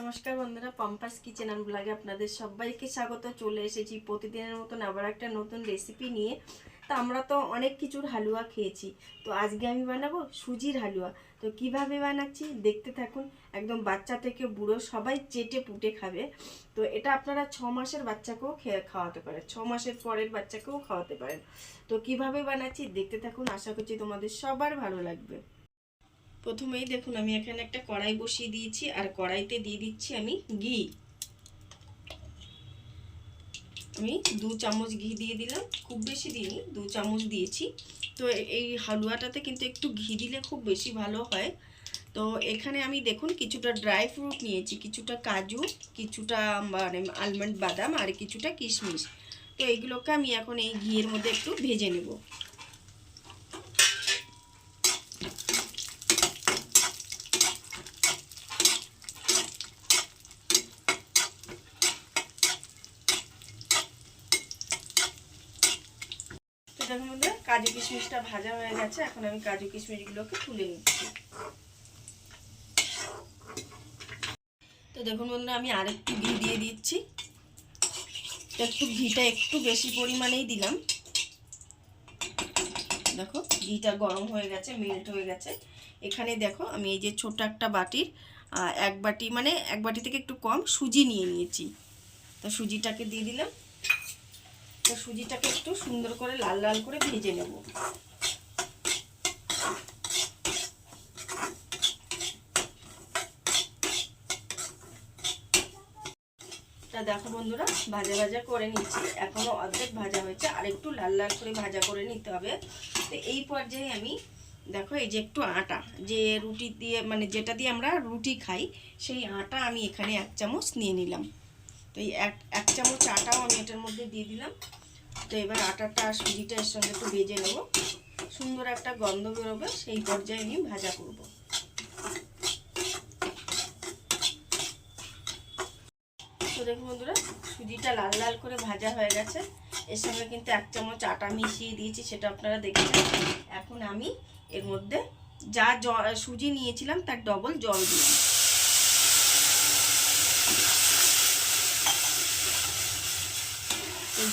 নমস্কার বন্ধুরা, Pampers kitchen and ব্লগে আপনাদের সবাইকে স্বাগত। চলে এসেছি প্রতিদিনের মতন আবার একটা নতুন রেসিপি নিয়ে। তা আমরা তো অনেক কিছুর হালুয়া খেয়েছি। তো আজকে আমি বানাবো সুজির হালুয়া। তো কীভাবে বানাচ্ছি দেখতে থাকুন। একদম বাচ্চা থেকে বুড়ো সবাই চেটে পুটে খাবে। তো এটা আপনারা ছ মাসের বাচ্চাকেও খেয়ে খাওয়াতে পারেন। ছ মাসের পরের বাচ্চাকেও খাওয়াতে পারেন। তো কীভাবে বানাচ্ছি দেখতে থাকুন। আশা করছি তোমাদের সবার ভালো লাগবে। প্রথমেই দেখুন আমি এখানে একটা কড়াই বসিয়ে দিয়েছি, আর কড়াইতে দিয়ে দিচ্ছি আমি ঘি। আমি দু চামচ ঘি দিয়ে দিলাম, খুব বেশি দিইনি, দু চামচ দিয়েছি। তো এই হালুয়াটাতে কিন্তু একটু ঘি দিলে খুব বেশি ভালো হয়। তো এখানে আমি দেখুন কিছুটা ড্রাই ফ্রুট নিয়েছি, কিছুটা কাজু, কিছুটা মানে আলমন্ড বাদাম, আর কিছুটা কিশমিশ। তো এইগুলোকে আমি এখন এই ঘিয়ের মধ্যে একটু ভেজে নেব। দেখুন মধ্যে কাজু কিশমিশটা ভাজা হয়ে গেছে, এখন আমি কাজু কিশমিশগুলোকে তুলে নিচ্ছি। তো দেখুন বন্ধুরা, আমি আরেকটু ঘি দিয়ে দিচ্ছি। একটু ঘিটা একটু বেশি পরিমাণেই দিলাম। দেখো, ঘিটা গরম হয়ে গেছে মেল্ট হয়ে গেছে। এখানে দেখো, আমি এই যে ছোট একটা বাটির এক বাটি মানে এক বাটি থেকে একটু কম সুজি নিয়ে নিয়েছি। তো সুজিটাকে দিয়ে দিলাম। তো সুজিটাকে একটু সুন্দর করে লাল লাল করে ভেজে নেব। তা দেখো বন্ধুরা, ভাজা ভাজা করে নিচ্ছি। এখনও অর্ধেক ভাজা হয়েছে, আর একটু লাল লাল করে ভাজা করে নিতে হবে। তো এই পর্যায়ে আমি, দেখো এই যে একটু আটা, যে রুটি দিয়ে মানে যেটা দিয়ে আমরা রুটি খাই, সেই আটা আমি এখানে এক চামচ নিয়ে নিলাম। তো এই এক এক চামচ আটাও আমি এটার মধ্যে দিয়ে দিলাম। তো এবার আটাটা আর সুজিটা এর সঙ্গে একটু ভেজে নেব। সুন্দর একটা গন্ধ বেরোবে, সেই পর্যায়ে আমি ভাজা করব। তো দেখুন বন্ধুরা, সুজিটা লাল লাল করে ভাজা হয়ে গেছে। এর সঙ্গে কিন্তু এক চামচ আটা মিশিয়ে দিয়েছি, সেটা আপনারা দেখেছেন এখন আমি এর মধ্যে যা সুজি নিয়েছিলাম, তার ডবল জল দিলাম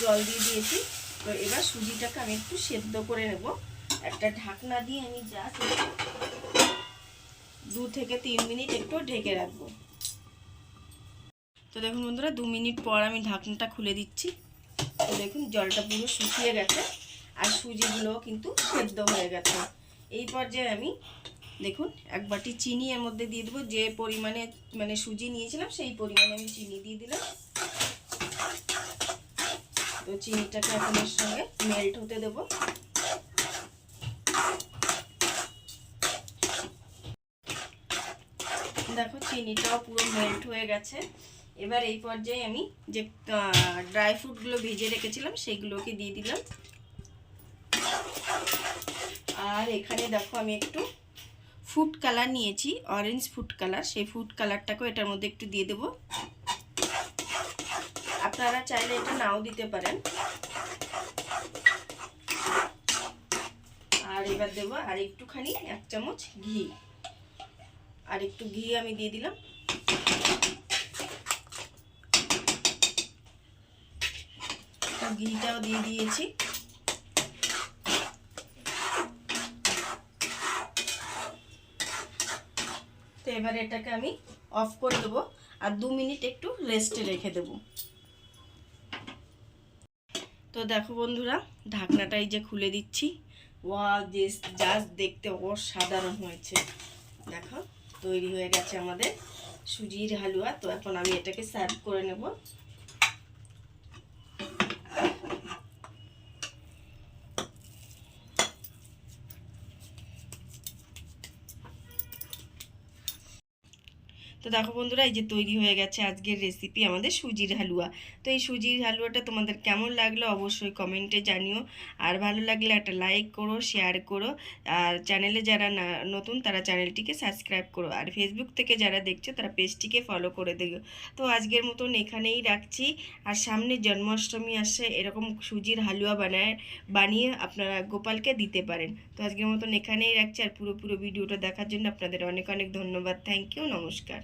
জল দিয়ে দিয়েছি। তো এবার সুজিটাকে আমি একটু সেদ্ধ করে নেব। একটা ঢাকনা দিয়ে আমি যা দু থেকে তিন মিনিট একটু ঢেকে রাখব। তো দেখুন বন্ধুরা, দু মিনিট পর আমি ঢাকনাটা খুলে দিচ্ছি। তো দেখুন, জলটা পুরো শুকিয়ে গেছে আর সুজিগুলোও কিন্তু সেদ্ধ হয়ে গেছে। এই পর্যায়ে আমি দেখুন, এক বাটি চিনি এর মধ্যে দিয়ে দেবো। যে পরিমাণে মানে সুজি নিয়েছিলাম, সেই পরিমাণে আমি চিনি দিয়ে দিলাম। তো চিনিটাকে এখন এর সঙ্গে মেল্ট হতে দেব। দেখো চিনিটাও পুরো মেল্ট হয়ে গেছে। এবার এই পর্যায়ে আমি যে ড্রাই ফ্রুটগুলো ভেজে রেখেছিলাম সেইগুলোকে দিয়ে দিলাম। আর এখানে দেখো আমি একটু ফুড কালার নিয়েছি অরেঞ্জ ফুড কালার সেই ফুড কালারটাকেও এটার মধ্যে একটু দিয়ে দেবো। আপনারা চাইলে এটা নাও দিতে পারেন। আর এবার দেবো আর একটুখানি এক চামচ ঘি। আর একটু ঘি আমি দিয়ে দিলাম। ঘিটাও দিয়ে দিয়েছি। তো এবার এটাকে আমি অফ করে দেবো। আর দু মিনিট একটু রেস্টে রেখে দেবো। তো দেখো বন্ধুরা, ঢাকনাটা এই যে খুলে দিচ্ছি। ওয়া জাস্ট দেখতে অসাধারণ হয়েছে। দেখো, তৈরি হয়ে গেছে আমাদের সুজির হালুয়া। তো এখন আমি এটাকে সার্ভ করে নেব। তো দেখো বন্ধুরা, এই যে তৈরি হয়ে গেছে আজকের রেসিপি আমাদের সুজির হালুয়া। তো এই সুজির হালুয়াটা তোমাদের কেমন লাগল অবশ্যই কমেন্টে জানিও। আর ভালো লাগলে একটা লাইক করো শেয়ার করো। আর চ্যানেলে যারা নতুন তারা চ্যানেলটিকে সাবস্ক্রাইব করো। আর ফেসবুক থেকে যারা দেখছ তারা পেজটিকে ফলো করে দিও। তো আজকের মতন এখানেই রাখছি। আর সামনে জন্মাষ্টমী আসছে এরকম সুজির হালুয়া বানায়, বানিয়ে আপনারা গোপালকে দিতে পারেন। তো আজকের মতন এখানেই রাখছি। আর পুরো পুরো ভিডিওটা দেখার জন্য আপনাদের অনেক অনেক ধন্যবাদ। থ্যাংক ইউ নমস্কার।